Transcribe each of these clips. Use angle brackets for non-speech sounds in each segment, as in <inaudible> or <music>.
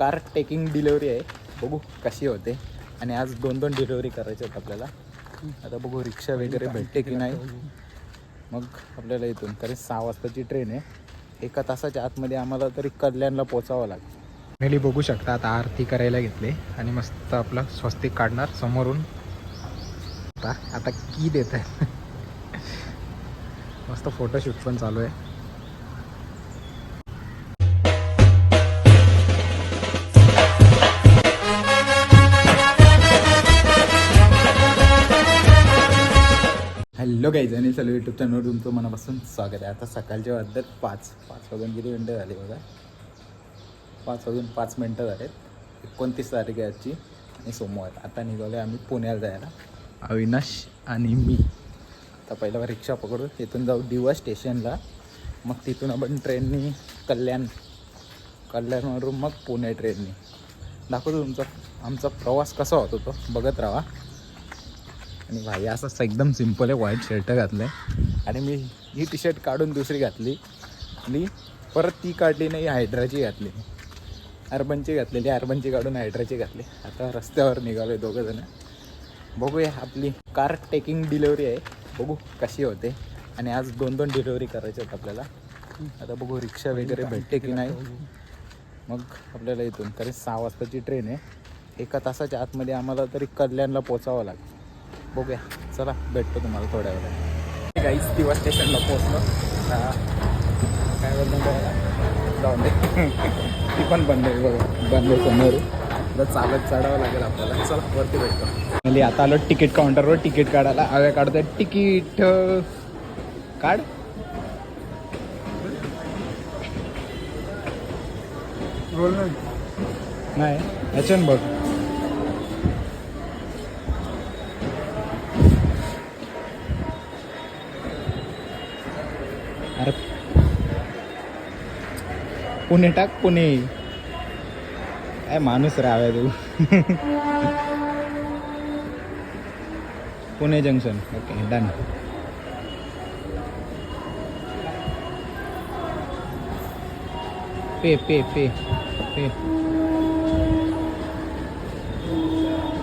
Car taking delivery आहे. बघू कशी होते. आणि आज दोन दोन डिलेवरी करायचे आहेत आपल्याला. आता बघू रिक्षा वगैरे भेटते की नाही. मग आपल्याला इथून कारण सहा वाजताची ट्रेन आहे. एका तासाच्या आतमध्ये आम्हाला तरी कल्याणला पोचावं लागतं. फॅमिली बघू शकता आता आरती करायला घेतले. आणि मस्त आपला स्वस्तिक काढणार समोरून. आता आता की देत आहे <laughs> मस्त फोटोशूट पण चालू आहे. हॅलो गाईज आणि चलो यूट्यूब चॅनलवर तुमचं मनापासून स्वागत आहे. आता सकाळच्या वाजतात पाच पाच वाजून किती मिनटं झाली बघा? पाच वाजून पाच मिनटं झालेत. एकोणतीस तारीख आहे आजची आणि सोमवार. आता निघालो आम्ही पुण्याला जायला. अविनाश आणि मी. आता पहिला रिक्षा पकडू तिथून जाऊ दिवा स्टेशनला. मग तिथून आपण ट्रेननी कल्याण कल्याणवरून मग पुणे ट्रेननी दाखवतो तुमचा. आमचा प्रवास कसा होतो तो बघत राहा. आणि भाई असं एकदम सिंपल आहे व्हाईट शर्ट घातलं आहे आणि मी ही टी शर्ट काढून दुसरी घातली. आणि परत ती काढली नाही हायड्राची घातली. अर्बनची घातलेली अर्बनची काढून हायड्राची घातली. आता रस्त्यावर निघालो आहे दोघं जण. बघूया आपली कार टेकिंग डिलेवरी आहे. बघू कशी होते. आणि आज दोन दोन डिलेवरी करायच्या आहेत आपल्याला. आता बघू रिक्षा वगैरे भेटते की नाही. मग आपल्याला इथून तरी सहा वाजताची ट्रेन आहे. एका तासाच्या आतमध्ये आम्हाला तरी कल्याणला पोचावं लागतं बघूया. चला भेटतो तुम्हाला थोड्या वेळात गाईच दिवा स्टेशनला आता काय बोलतो जाऊन दे. <laughs> ती पण बंद आहे बघा. बंद आहे समोर. चालत चढावं लागेल आपल्याला. चला वरती भेटतो. म्हणजे आता आलो तिकीट काउंटरवर तिकीट काढायला. आव्या काढतोय. तिकीट काढ. नाही याच्यान बघ. पुणे टाक पुणे. काय माणूस राहाव्या तू. Pune junction okay done pay pay pay pay.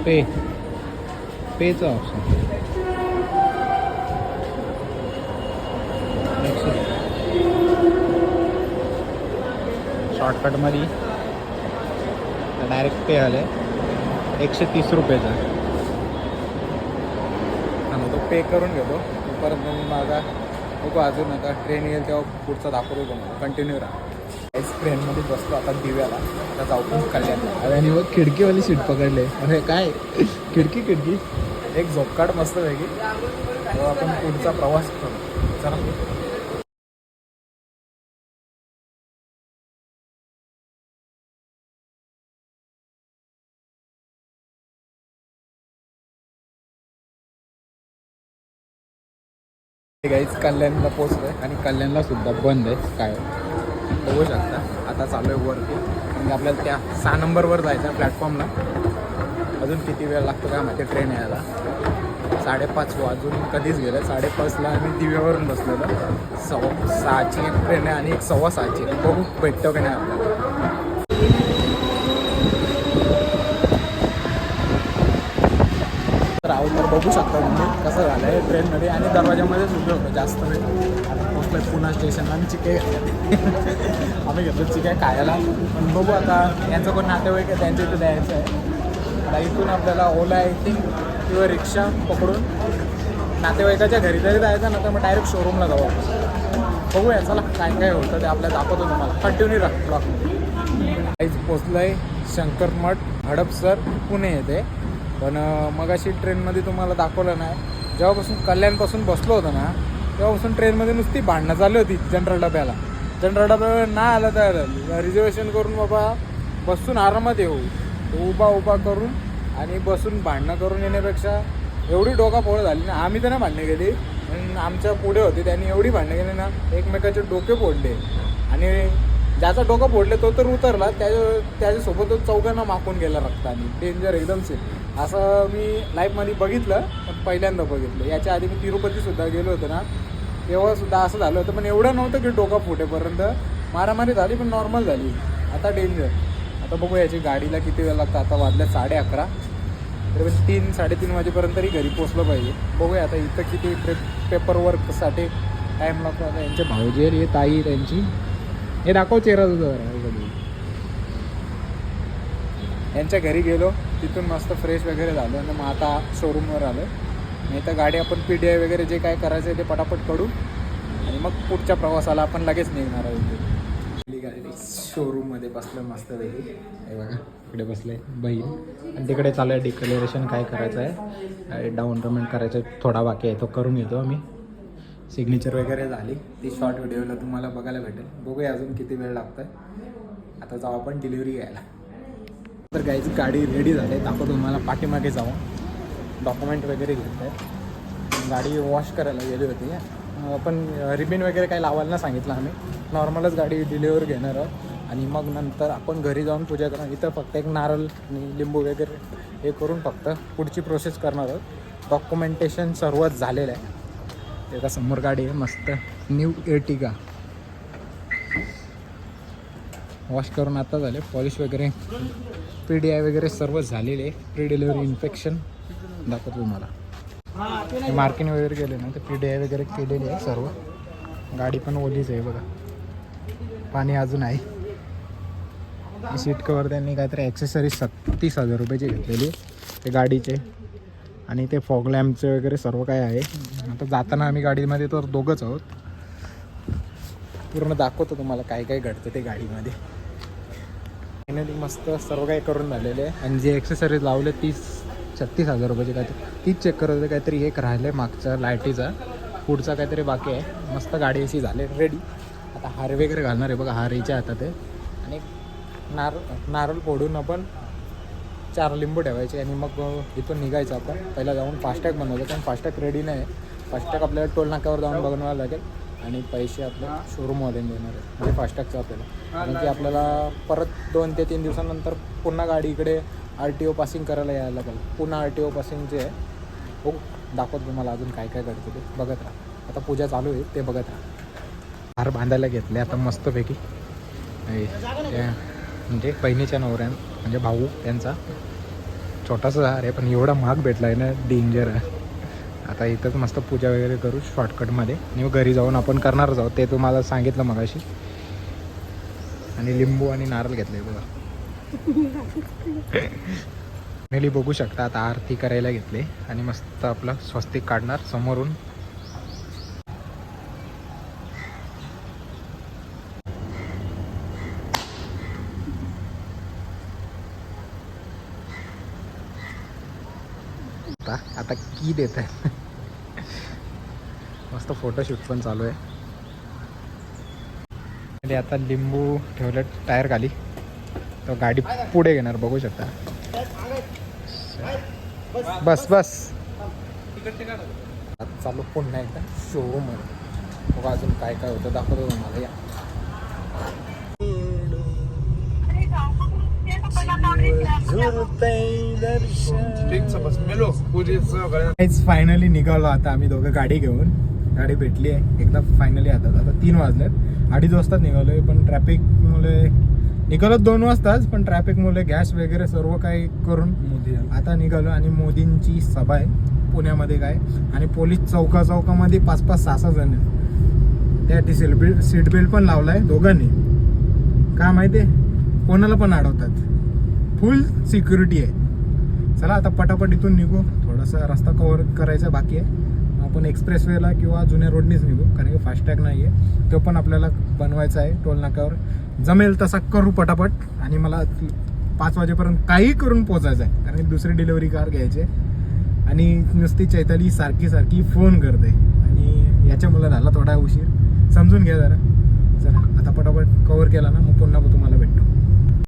Pay. पेचं option शॉर्टकटमध्ये. डायरेक्ट पे आलं. आहे एकशे तीस रुपयाचा. आणि तो पे करून घेतो. परत मग माझा बघू अजून आता ट्रेन येईल तेव्हा पुढचा दाखवतो तुम्हाला. कंटिन्यू राहा. ट्रेनमध्ये बसतो आता दिव्याला. आता जाऊ पण कल्याण. आणि मग खिडकीवाली सीट पकडले. अरे काय? खिडकी खिडकी? एक झोपकाड मस्त वेगळी. आपण पुढचा प्रवास करू. चला. गाईज कल्याणला पोचलोय आणि कल्याणला सुद्धा बंद आहे काय? बघू शकता. आता चालू आहे वरती. म्हणजे आपल्याला त्या सहा नंबरवर जायचं प्लॅटफॉर्मला अजून किती वेळ लागतो काय माहिती? ट्रेन यायला. साडेपाच वाजून कधीच गेलं. साडेपाचला आम्ही दिव्यावरून बसलेलो. सव्वा सहाची एक ट्रेन आहे आणि एक सव्वा सहाची. बघू भेटतो की नाही आपल्याला तर आहोत तर बघू शकता तुम्ही कसं झालं आहे ट्रेनमध्ये आणि दरवाजामध्येच उभे होतो. जास्त वेळ आता पोचलो पुणा स्टेशनला आम्ही चिके घेतले. आम्ही घेतलो चिके खायला. पण बघू आता यांचं कोण नातेवाईक आहे त्यांच्या इथं द्यायचं आहे. आता इथून आपल्याला ओला आय थिंक किंवा रिक्षा पकडून नातेवाईकाच्या घरी जरी जायचं ना तर मग डायरेक्ट शोरूमला जाऊ बघूया चला काय काय होतं ते आपल्या दाखवतो तुम्हाला. कंटिन्यू राख ब्लॉक काहीच पोचलं आहे शंकरमठ हडपसर पुणे येते. पण मग अशी ट्रेनमध्ये तुम्हाला दाखवलं नाही जेव्हापासून कल्याणपासून बसलो होतो ना तेव्हापासून ट्रेनमध्ये नुसती भांडणं चालू होती जनरल डब्याला. जनरल डब्याला नाही आलं तर रिझर्वेशन करून बाबा बसून आरामात येऊ. उभा उभा करून आणि बसून भांडणं करून येण्यापेक्षा एवढी डोका पोळ झाली ना आम्ही तर भांडणं केली. पण आमच्या पुढे होते त्यांनी एवढी भांडणं केली ना एकमेकाचे डोके फोडले. आणि ज्याचा डोकं फोडले तो तर उतरला. त्याच्या त्याच्यासोबत तो चौघांना माकून गेला रक्ताने. डेंजर एकदम सेम असं मी लाईफमध्ये बघितलं पण पहिल्यांदा बघितलं. याच्या आधी मी तिरुपतीसुद्धा गेलो होतो ना. तेव्हासुद्धा असं झालं होतं पण एवढं नव्हतं की डोका फुटेपर्यंत. मारामारी झाली पण नॉर्मल झाली. आता डेंजर आता बघू याची गाडीला किती वेळ लागतं. आता वाजल्या साडे अकरा. तरी तीन साडेतीन वाजेपर्यंत तरी घरी पोचलं पाहिजे. बघूया आता इथं किती पेपर वर्कसाठी टाईम लागतो. आता यांचे भाऊजी आहेत, ताई त्यांची हे दाखव चेहरा तुझा यांच्या घरी गेलो तिथून मस्त फ्रेश वगैरे झालो आणि मग आता शोरूमवर आलो नाही तर गाडी आपण पी डी आय वगैरे जे काय करायचं आहे ते पटापट करू. आणि मग पुढच्या प्रवासाला आपण लगेच निघणार आहोत. गाडी शोरूममध्ये बसलं मस्त वेगळी हे बघा इकडे बसले बहीण. आणि तिकडे चालू आहे डिक्लेरेशन काय करायचं आहे डाऊन पेमेंट करायचं आहे थोडा बाकी आहे तो करून येतो आम्ही. सिग्नेचर वगैरे झाली. ती शॉर्ट व्हिडिओला तुम्हाला बघायला भेटेल. बघूया अजून किती वेळ लागतोय. आता जाऊ आपण डिलिव्हरी घ्यायला. तर गाईची गाडी रेडी झाली. दाखवतो तुम्हाला. पाठीमागे जाऊ डॉक्युमेंट वगैरे घेत आहे गाडी वॉश करायला गेली होती. पण रिबिन वगैरे काही लावायला नाही सांगितलं आम्ही. नॉर्मलच गाडी डिलिव्हर घेणार आहोत. आणि मग नंतर आपण घरी जाऊन पूजा करणार इथं फक्त एक नारळ आणि लिंबू वगैरे हे करून फक्त पुढची प्रोसेस करणार आहोत. डॉक्युमेंटेशन सर्वच झालेलं आहे. त्याच्यासमोर गाडी आहे मस्त. न्यू एटिगा वॉश करून आता झाले पॉलिश वगैरे. पी डी आय वगैरे सर्व झालेले आहे. प्री डिलिव्हरी इन्फेक्शन दाखवतो तुम्हाला. मार्किंग वगैरे गेले ना तर पी डी आय वगैरे केलेली आहे सर्व. गाडी पण ओलीच आहे बघा. पाणी अजून आहे. सीट कवर त्यांनी काहीतरी ॲक्सेसरीज सत्तीस हजार रुपयाची घेतलेली ते गाडीचे. आणि ते फॉग लॅम्पचं वगैरे सर्व काय आहे. आता जाताना आम्ही गाडीमध्ये तर दोघंच आहोत. पूर्ण दाखवतो तुम्हाला काय काय घडतं ते गाडीमध्ये. फायनली मस्त सर्व काही करून झालेले आहे. आणि जे एक्सेसरीज लावले तीस छत्तीस हजार रुपयाचे काहीतरी. तीच चेक करत होते काहीतरी एक राहिले मागचा लायटीचा पुढचा काहीतरी बाकी आहे. मस्त गाडी अशी झाली रेडी आता हार वगैरे घालणार आहे बघा हार याच्या हातात आहे. आणि नार नारळ फोडून आपण चार लिंबू ठेवायचे आणि मग इथून निघायचं आपण. पहिला जाऊन फास्टॅग बनवायचं कारण फास्टॅग रेडी नाही आहे. फास्टॅग आपल्याला टोल नाक्यावर जाऊन बघावं लागेल आणि पैसे आपल्या शोरूममध्ये देणार आहे. म्हणजे फास्टॅगचं आपल्याला. कारण की आपल्याला परत दोन ते तीन दिवसानंतर पुन्हा गाडी इकडे आर टी ओ पासिंग करायला यायला लागेल. पुन्हा आर टी ओ पासिंग जे आहे हो दाखवतो तुम्हाला अजून काय काय घडतं ते. बघत राहा. आता पूजा चालू आहे ते बघत राहा. हार बांधायला घेतले आता मस्तपैकी. म्हणजे बहिणीच्या नवऱ्यान म्हणजे भाऊ त्यांचा छोटासा हार आहे पण एवढा महाग भेटला आहे ना डेंजर आहे. आता इथंच मस्त पूजा वगैरे करू शॉर्टकटमध्ये आणि घरी जाऊन आपण करणारच आहोत. ते तुम्हाला सांगितलं मगाशी. आणि लिंबू आणि नारळ घेतले बघा. <laughs> मेली बघू शकता आता आरती करायला घेतले. आणि मस्त आपलं स्वस्तिक काढणार समोरून आता आता की देत आहे मस्त फोटोशूट पण चालू आहे. आणि आता लिंबू ठेवलं टायर खाली. तर गाडी पुढे घेणार बघू शकता. बस बस. आता चालू पुन्हा एकदा शोरूम बघा अजून काय काय होतं दाखवतो तुम्हाला. या. फायनली निघालो आता आम्ही दोघं गाडी घेऊन. गाडी भेटली आहे. एकदा फायनली आता आता तीन वाजलेत. अडीच वाजताच निघालोय पण ट्रॅफिकमुळे निघालो दोन वाजताच पण ट्रॅफिकमुळे गॅस वगैरे सर्व काही करून आता निघालो आणि मोदींची सभा आहे. पुण्यामध्ये काय? आणि पोलीस चौका चौकामध्ये पाच पाच सहा सहा जण आहेत. त्यासाठी सीट बेल्ट सीट बेल्ट पण लावलाय दोघांनी. का माहिती आहे कोणाला पण अडवतात. फुल सिक्युरिटी आहे. चला आता पटापट इथून निघू. थोडासा रस्ता कव्हर करायचा बाकी आहे. आपण एक्सप्रेसवेला किंवा जुन्या रोडनीच निघू कारण की फास्टॅग नाही आहे तो पण आपल्याला बनवायचा आहे टोल नाक्यावर. जमेल तसा करू पटापट. आणि मला पाच वाजेपर्यंत काही करून पोचायचं आहे कारण की दुसरी डिलिव्हरी कार घ्यायची आहे. आणि नुसती चैताली सारखी सारखी फोन करते. आणि याच्यामुळं झाला थोडा उशीर. समजून घ्या जरा. चला आता पटापट कवर केला ना मग पुन्हा पुन्हा तुम्हाला भेटतो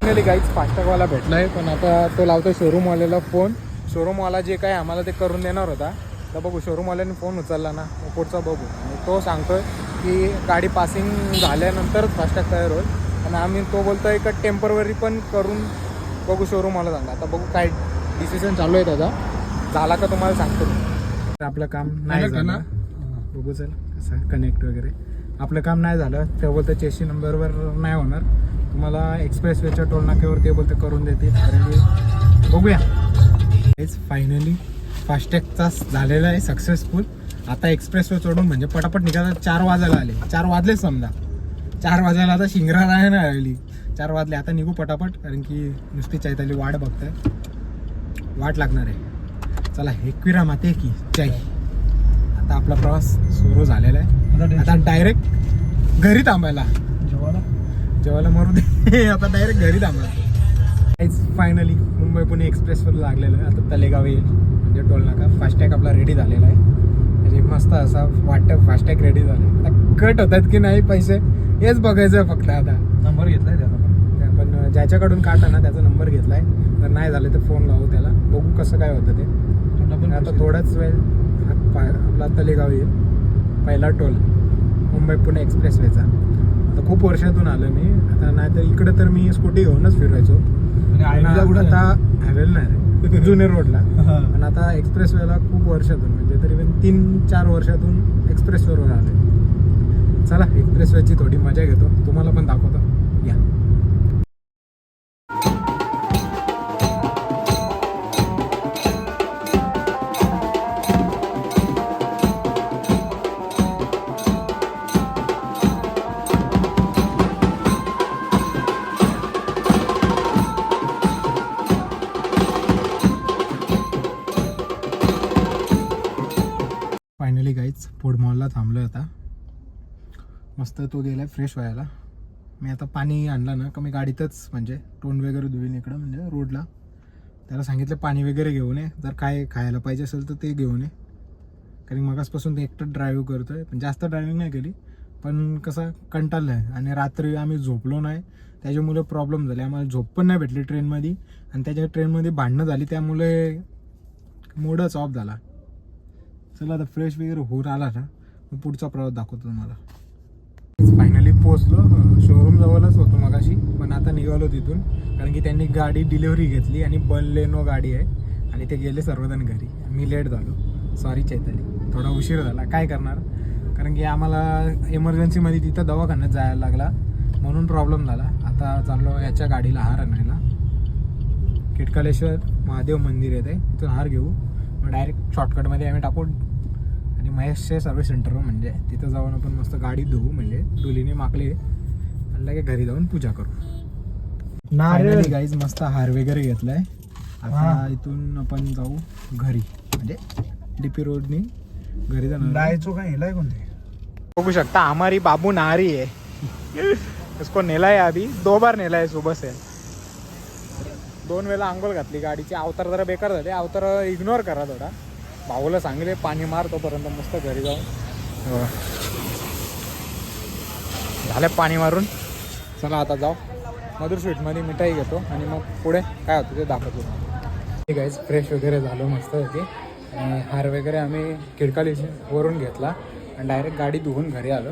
फायनली गाईच फास्टॅगवाला भेटला आहे पण आता तो लावतो शोरूमवाल्याला फोन शोरूमवाला जे काय आम्हाला ते करून देणार होता. तर बघू शोरूमवाल्याने फोन उचलला ना मग पुढचा बघू. आणि तो सांगतोय की गाडी पासिंग झाल्यानंतरच फास्टॅग तयार होईल. आणि आम्ही तो बोलतोय का टेम्परवरी पण करून बघू शोरूमवाला सांगा. आता बघू काय डिसिजन चालू आहे त्याचा. झाला का तुम्हाला सांगतो तर आपलं काम नाही झालं बघू चल कसं कनेक्ट वगैरे. आपलं काम नाही झालं ते बोलतं चेशी नंबरवर नाही होणार. तुम्हाला एक्सप्रेस वेच्या टोल नाक्यावर ते बोलते करून देते. कारण की बघूया. हेच फायनली फास्टॅगचा झालेला आहे सक्सेसफुल आता एक्सप्रेस वे चढून म्हणजे पटापट निघाला चार वाजायला आले. चार वाजले समजा. चार वाजायला आता शिंगरा ना आली. चार वाजले आता निघू पटापट कारण की नुसती चैताली वाट बघताय. वाट लागणार आहे. चला एकविरा माते की जय. आता आपला प्रवास सुरू झालेला आहे. आता डायरेक्ट घरी थांबायला. जेवायला? मरू दे. आता डायरेक्ट घरी थांबायला फायनली मुंबई पुणे एक्सप्रेसवर लागलेलं आहे. आता तलेगाव येईल म्हणजे टोल नाका. फास्टॅग आपला रेडी झालेला आहे. म्हणजे मस्त असा वाटतं फास्टॅग रेडी झालं आता कट होतात की नाही पैसे हेच बघायचं फक्त आता. नंबर घेतलाय त्याचा पण. ज्याच्याकडून काढला ना त्याचा नंबर घेतलाय. तर नाही झालं तर फोन लावू त्याला. बघू कसं काय होतं ते. आता थोडाच वेळ आपला तलेगाव येईल पहिला टोल. मुंबई पुणे एक्सप्रेसवेचा आता खूप वर्षातून आलो मी. आता नाही तर इकडे तर मी स्कूटी घेऊनच फिरायचो. आणि आता हवेल नाही रे. जुने रोडला. <laughs> पण आता एक्सप्रेसवेला खूप वर्षातून म्हणजे तरी पण तीन चार वर्षातून एक्सप्रेसवेवर आले चला एक्सप्रेसवेची थोडी मजा घेतो. तुम्हाला पण दाखवतो. फूड मॉलला थांबलो आता. मस्त तो गेला आहे फ्रेश व्हायला. मी आता पाणी आणलं ना का मी गाडीतच म्हणजे तोंड वगैरे धुवीन इकडं म्हणजे रोडला. त्याला सांगितलं पाणी वगैरे घेऊन ये जर काय खायला पाहिजे असेल तर ते घेऊन ये. कारण मगासपासून ते एकटं ड्रायव्ह करतो आहे पण जास्त ड्रायव्हिंग नाही केली. पण कसं कंटाळलं आहे आणि रात्री आम्ही झोपलो नाही. त्याच्यामुळे प्रॉब्लेम झाले. आम्हाला झोप पण नाही भेटली ट्रेनमध्ये आणि त्याच्या ट्रेनमध्ये भांडणं झाली त्यामुळे मोडच ऑफ झाला. चला आता फ्रेश वगैरे होऊन आला ना मग पुढचा प्रवास दाखवतो तुम्हाला. फायनली पोचलो शोरूम जवळच होतो मगाशी पण आता निघालो तिथून. कारण की त्यांनी गाडी डिलिव्हरी घेतली आणि बलेनो गाडी आहे. आणि ते गेले सर्वजण घरी. मी लेट झालो. सॉरी चैताली. थोडा उशीर झाला. काय करणार? कारण की आम्हाला इमर्जन्सीमध्ये तिथं दवाखान्यात जायला लागला. म्हणून प्रॉब्लेम झाला. आता चाललो याच्या गाडीला हार आणायला. किटकालेश्वर महादेव मंदिर येते तिथून हार घेऊ. मग डायरेक्ट शॉर्टकटमध्ये आम्ही टाकून आणि महेशचे सर्व्हिस सेंटर म्हणजे तिथं जाऊन आपण मस्त गाडी धुवू म्हणजे डोलीने माकले आणि लगे घरी जाऊन पूजा करू. नारळ. गाईज मस्त हार वगैरे घेतलाय. आता. इथून आपण जाऊ घरी. म्हणजे डीपी रोडनी घरी जाणार. डायचो काय हेलाय कोणते बघू शकता हमारी बाबू नारी है इसको नेला है अभी. दो बार नेला है सुबह से. दोन वेळा आंघोळ घातली गाडीची. अवतार जरा बेकार झाले. अवतार इग्नोर करा थोडा. भाऊला सांगले पाणी मार तोपर्यंत मस्त घरी जाऊन. झालं पाणी मारून. चला आता जाऊ. मधुर स्वीटमध्ये मिठाई घेतो आणि मग पुढे काय होतं ते दाखवतो. ठीक आहे फ्रेश वगैरे झालो मस्त होती आणि हार वगैरे आम्ही खिडकाली वरून घेतला आणि डायरेक्ट गाडी धुवून घरी आलो.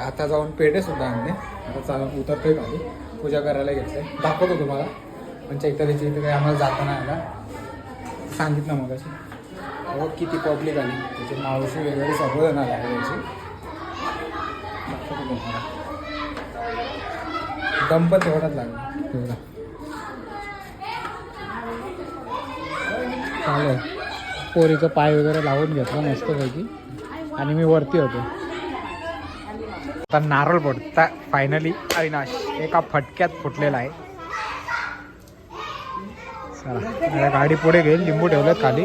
आता जाऊन पेढे सुद्धा आणले. आता चाल उतरतोय गाडी. पूजा करायला घेतले. दाखवतो तुम्हाला. पण चैतालीची इथे काही आम्हाला जाता नाही आला. सांगितलं मग अशी हो किती पब्लिक आली? त्याची मावशी वगैरे सगळं आले आहे त्याची. दाखवतो तेवढाच लागला. तेवढा चालेल. पोरीचं पाय वगैरे लावून घेतला मस्तपैकी. आणि मी वरती होतो. आता नारळ फोडता फायनली अविनाश एका फटक्यात फुटलेला आहे. चला गाडी पुढे घेईल लिंबू ठेवलं खाली.